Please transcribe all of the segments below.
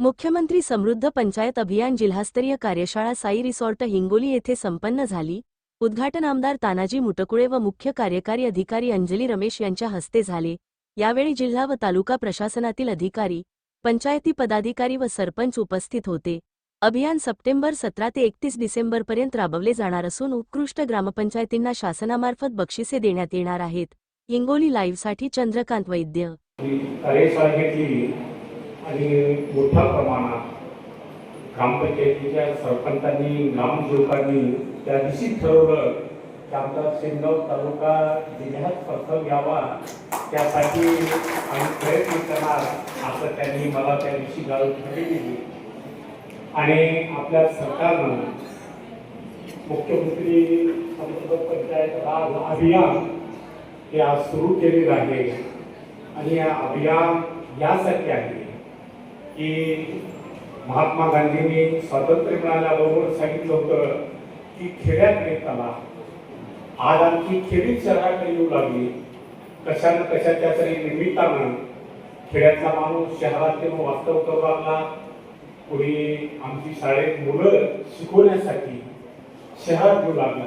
मुख्यमंत्री समृद्ध पंचायत अभियान जिल्हास्तरीय कार्यशाळा साई रिसॉर्ट हिंगोली येथे संपन्न झाली. उद्घाटन आमदार तानाजी मुटकुळे व मुख्य कार्यकारी अधिकारी अंजली रमेश यांच्या हस्ते झाले. यावेळी जिल्हा व तालुका प्रशासनातील अधिकारी पंचायती पदाधिकारी व सरपंच उपस्थित होते. अभियान सप्टेंबर सतरा ते एकतीस डिसेंबरपर्यंत राबवले जाणार असून उत्कृष्ट ग्रामपंचायतींना शासनामार्फत बक्षिसे देण्यात येणार आहेत. हिंगोली लाईव्हसाठी चंद्रकांत वैद्य. आणि मोठ्या प्रमाणात ग्रामपंचायतीच्या सरपंचांनी ग्रामसेवकांनी त्या दिवशी ठरवलं की आमचा शेंगाव तालुका जिल्ह्यात प्रथम यावा त्यासाठी आम्ही प्रयत्न करणार असं त्यांनी मला त्या दिवशी गाळून दिली आणि आपल्या सरकारनं मुख्यमंत्री समृद्ध पंचायत राज अभियान हे आज सुरू केलेलं आहे. आणि या अभियान यासाठी आहे. की महात्मा गांधींनी स्वातंत्र्य मिळाल्याबरोबर सांगितलं होतं की खेड्यात चला आज आमची खेडी शहराकडे येऊ लागली. कशानं कशाच्या तरी निमित्तानं खेड्यातला माणूस शहरात येऊन वास्तव करू लागला. कोणी आमची शाळेत मुलं शिकवण्यासाठी शहरात येऊ लागला.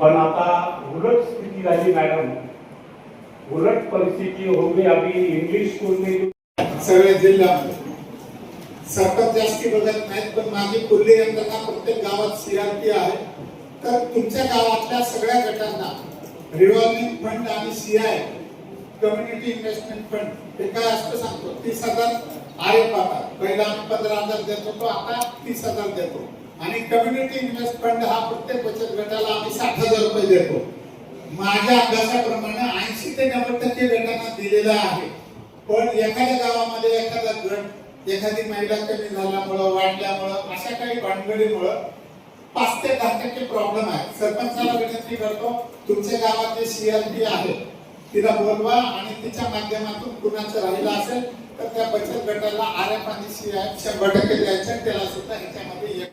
पण आता उलट स्थिती झाली मॅडम. उलट परिस्थिती होऊन आम्ही इंग्लिश स्कूलने में सगळ्या जिल्ह्यामध्ये सरकार जास्ती बघत नाहीत पण माझी कुल्ली यंत्रणा प्रत्येक गावात सीआरपी आहे. तर तुमच्या गावातल्या सगळ्या गटांना रिव्हॉल्विंग फंड आणि सीआय कम्युनिटी इन्व्हेस्टमेंट फंड हे काय असतं सांगतो? तीस हजार आहे पाहता पहिला आम्ही पंधरा हजार देतो तो आता तीस हजार देतो. आणि कम्युनिटी इन्व्हेस्ट फंड हा प्रत्येक बचत गटाला आम्ही साठ हजार रुपये देतो. माझ्या अभ्यासाप्रमाणे ऐंशी ते नव्वद टक्के गटांना दिलेला आहे. पण एखाद्या गावामध्ये एखादा गट एखादी महिला कमी झाल्यामुळं वाढल्यामुळं अशा काही भानगडीमुळं पाच ते दहा टक्के प्रॉब्लेम आहे. सरपंचाला विनंती करतो तुमच्या गावात जे सीआरपी आहे तिला बोलवा आणि तिच्या माध्यमातून कुणाचं राहिलं असेल तर त्या बचत गटाला आर्या आणि सीआय शंभर टक्के द्यायचं त्याला सुद्धा ह्याच्यामध्ये